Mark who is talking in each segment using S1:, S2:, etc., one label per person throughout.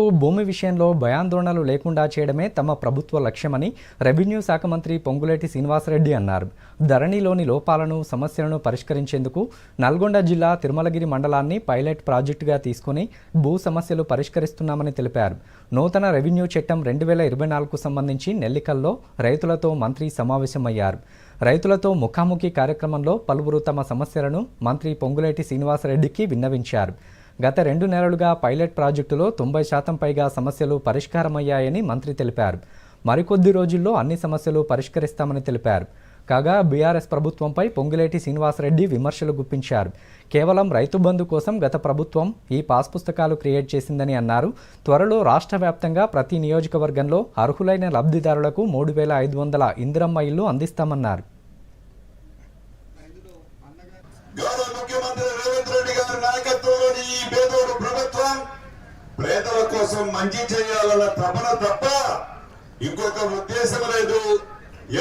S1: భూమి విషయంలో భయాందోళనలు లేకుండా చేయడమే తమ ప్రభుత్వ లక్ష్యమని రెవెన్యూ శాఖ మంత్రి పొంగులేటి శ్రీనివాసరెడ్డి అన్నారు. ధరణిలోని లోపాలను సమస్యలను పరిష్కరించేందుకు నల్గొండ జిల్లా తిరుమలగిరి మండలాన్ని పైలట్ ప్రాజెక్టుగా తీసుకుని భూ సమస్యలు పరిష్కరిస్తున్నామని తెలిపారు. నూతన రెవెన్యూ చట్టం రెండు వేల ఇరవై నాలుగుకు సంబంధించి నెల్లికల్లో రైతులతో మంత్రి సమావేశమయ్యారు. రైతులతో ముఖాముఖి కార్యక్రమంలో పలువురు తమ సమస్యలను మంత్రి పొంగులేటి శ్రీనివాసరెడ్డికి విన్నవించారు. గత రెండు నెలలుగా పైలట్ ప్రాజెక్టులో తొంభై శాతం పైగా సమస్యలు పరిష్కారమయ్యాయని మంత్రి తెలిపారు. మరికొద్ది రోజుల్లో అన్ని సమస్యలు పరిష్కరిస్తామని తెలిపారు. కాగా బీఆర్ఎస్ ప్రభుత్వంపై పొంగులేటి శ్రీనివాసరెడ్డి విమర్శలు గుప్పించారు. కేవలం రైతు బంధు కోసం గత ప్రభుత్వం ఈ పాస్ పుస్తకాలు క్రియేట్ చేసిందని అన్నారు. త్వరలో రాష్ట్ర వ్యాప్తంగా ప్రతి నియోజకవర్గంలో అర్హులైన లబ్ధిదారులకు మూడు వేల ఐదు వందల ఇందిరమ్మ ఇల్లు అందిస్తామన్నారు.
S2: గారి నాయకత్వంలోని ఈ పేదోడు ప్రభుత్వం పేదల కోసం మంచి చేయాలన్న తపన తప్ప ఇంకొక ఉద్దేశం లేదు.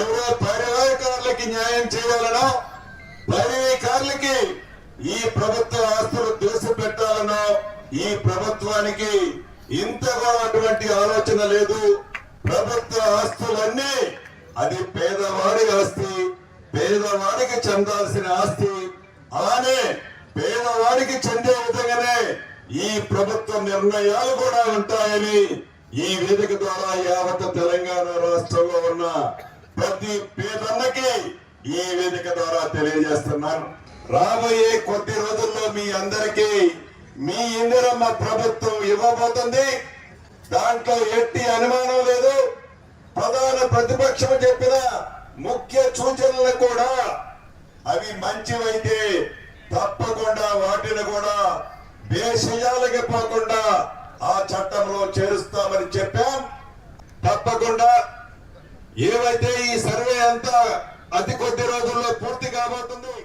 S2: ఎవరో పరివారకారులకి న్యాయం చేయాలనో పరివీకారులకి ఈ ప్రభుత్వ ఆస్తులు దోసిపెట్టాలనో ఈ ప్రభుత్వానికి ఇంతగా అటువంటి ఆలోచన లేదు. ప్రభుత్వ ఆస్తులన్నీ అది పేదవాడి ఆస్తి పేదవాడికి చెందాల్సిన ఆస్తి. అలానే ఈ ప్రభుత్వ నిర్ణయాలు కూడా ఉంటాయని ఈ వేదిక ద్వారా యావత్ తెలంగాణ రాష్ట్రంలో ఉన్న ప్రతి పేదన్నకి ఈ వేదిక ద్వారా తెలియజేస్తున్నాను. రాబోయే కొద్ది రోజుల్లో మీ అందరికీ మీ ఇందిరమ్మ ప్రభుత్వం ఇవ్వబోతుంది. దాంట్లో ఎట్టి అనుమానం లేదు. ప్రధాన ప్రతిపక్షం చెప్పిన ముఖ్య సూచనలు కూడా అవి మంచివైతే తప్పకుండా వాటిని కూడా దేశీయాలకి పోకుండా ఆ చట్టంలో చేరుస్తామని చెప్పాం. తప్పకుండా ఏవైతే ఈ సర్వే అంతా అతి కొద్ది రోజుల్లో పూర్తి కాబోతుంది